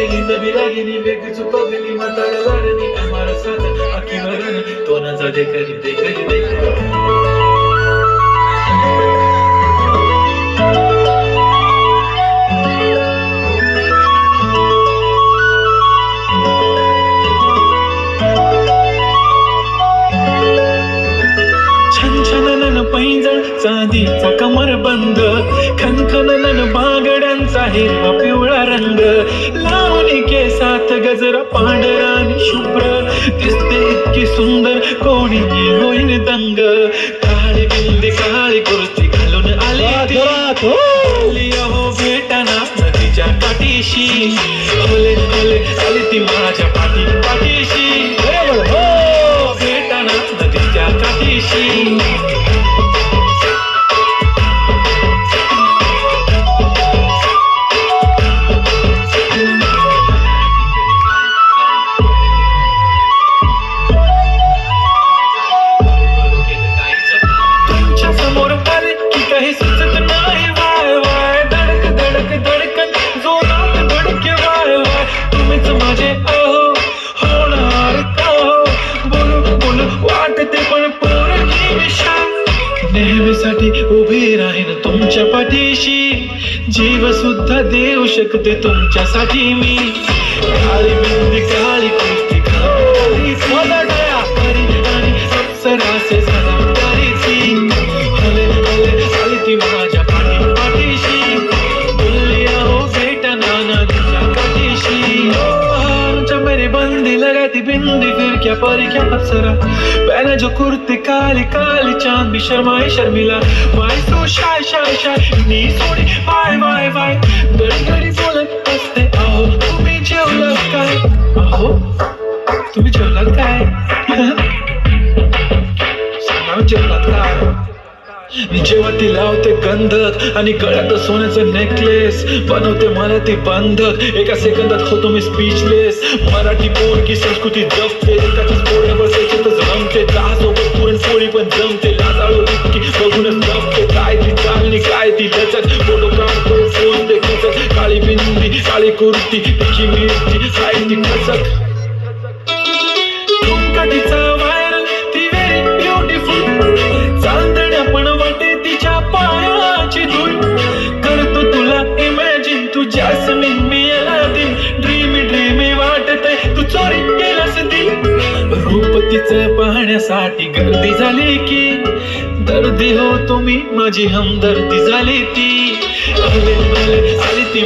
Elinde bilerini ve küçük kadını Mataralarını, amarasanı, akivaranı Tonanza चांदीचा कमर बंद खनखन बागड्यांचा हिरवा पिवळा रंग लावणी केसात गजरा पांढरा आणि शुभ्र दिसते इतकी सुंदर कोणी होईल दंग. विशाल उभे राहीन तुमच्या पाठीशी. जीव सुद्धा देऊ शकते तुमच्यासाठी मी. काळी बिंदी काळी बंदी बिंदी फिर क्या परी क्या अप्सरा पहने जो कुर्ते काले काले चांद भी शर्माए Sharmila why so shy shy shy नी सोडी वाय वाय वाय बड़ी बड़ी बोलत असते आओ तुम्हें जेवलात काय अहो तुम्ही जेवलात जेव्हा ती लावते गंधक आणि गळ्यात सोन्याचं नेकलेस बनवते मला ती बंधक. एका सेकंदात होतो मी स्पीचलेस मराठी पोरगी संस्कृती जपते. एकाच पोळ्यावर जमते. दहा सोबत पुरणपोळी पण जमते. लाजाळू इतकी बघूनच जमते काय ती चालणी काय ती लचक फोटो करून फोन खचक. काळी बिंदी काळी कुर्ती तिची मिरची काय ती खचक. ठुमका तिचा तिचं पाहण्यासाठी गर्दी झाली की दर्दी हो तुम्ही माझी हमदर्दी झाली ती. आले आले आली ती